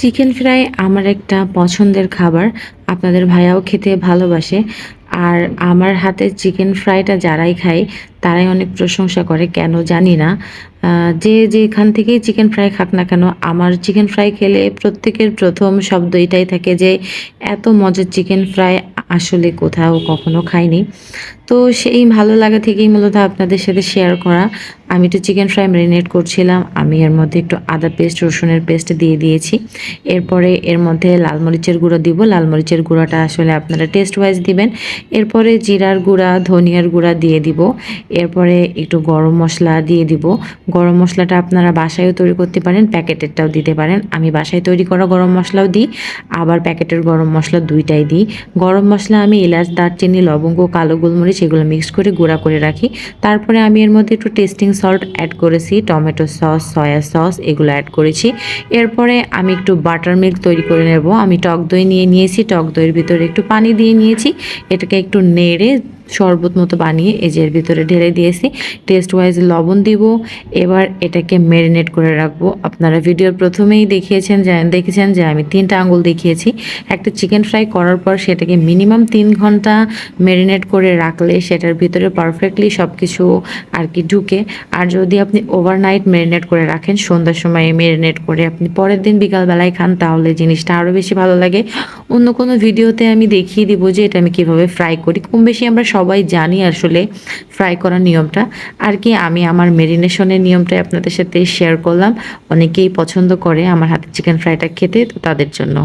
Chicken fry আমার একটা পছন্দের খাবার। আপনাদের ভাইয়াও খেতে ভালোবাসে। আর আমার হাতে চিকেন ফ্রাইটা যারাই খায়, তারাই অনেক প্রশংসা করে, কেন জানি না। যে যেখান থেকেই চিকেন ফ্রাই খাক না কেন, আমার চিকেন ফ্রাই খেলে প্রত্যেকের প্রথম শব্দ এটাই থাকে যে, এত মজার চিকেন ফ্রাই আসলে কোথাও কখনো খাইনি। তো সেই ভালো লাগা থেকেই মূলত আপনাদের সাথে শেয়ার করা। আমি একটু চিকেন ফ্রাই ম্যারিনেট করছিলাম, আমি এর মধ্যে একটু আদা পেস্ট রসুনের পেস্ট দিয়ে দিয়েছি। এরপরে এর মধ্যে লাল মরিচের গুঁড়ো দিব। লাল মরিচের গুঁড়োটা আসলে আপনারা টেস্ট ওয়াইজ দিবেন। এরপরে জিরার গুঁড়া, ধনিয়ার গুঁড়া দিয়ে দিব। এরপরে একটু গরম মশলা দিয়ে দিব। গরম মশলাটা আপনারা বাসায়ও তৈরি করতে পারেন, প্যাকেটেরটাও দিতে পারেন। আমি বাসায় তৈরি করা গরম মশলাও দিই, আবার প্যাকেটের গরম মশলা দুইটাই দিই। গরম মশলা আমি এলাচ, দারচিনি, লবঙ্গ, কালো গোলমরিচ এগুলো মিক্স করে গুঁড়া করে রাখি। তারপরে আমি এর মধ্যে একটু টেস্টিং সল্ট অ্যাড করেছি, টমেটো সস সয়া সস এগুলো অ্যাড করেছি। এরপরে আমি একটু বাটার মিল্ক তৈরি করে নেব। আমি টক দই নিয়ে নিয়েছি, টক দইয়ের ভিতরে একটু পানি দিয়ে নিয়েছি। এটাকে একটু নেড়ে শরবত মতো বানিয়ে এই যে এর ভিতরে ঢেলে দিয়েছি। টেস্ট ওয়াইজ লবণ দিব। এবার এটাকে ম্যারিনেট করে রাখব। আপনারা ভিডিওর প্রথমেই দেখিয়েছেন যে, দেখেছেন যে আমি তিনটা আঙুল দেখিয়েছি। একটা চিকেন ফ্রাই করার পর সেটাকে মিনিমাম তিন ঘণ্টা ম্যারিনেট করে রাখলে সেটার ভিতরে পারফেক্টলি সব কিছু আর কি ঢুকে। আর যদি আপনি ওভারনাইট ম্যারিনেট করে রাখেন, সন্ধ্যার সময় ম্যারিনেট করে আপনি পরের দিন বিকালবেলায় খান, তাহলে জিনিসটা আরও বেশি ভালো লাগে। অন্য কোনো ভিডিওতে আমি দেখিয়ে দিব যে এটা আমি কীভাবে ফ্রাই করি। কম বেশি আমরা সবাই জানি আসলে ফ্রাই করার নিয়মটা। আর কি, আমি আমার মেরিনেশনের নিয়মটা আপনাদের সাথে শেয়ার করলাম। অনেকেই পছন্দ করে আমার হাতে চিকেন ফ্রাইটা খেতে তো তাদের জন্য।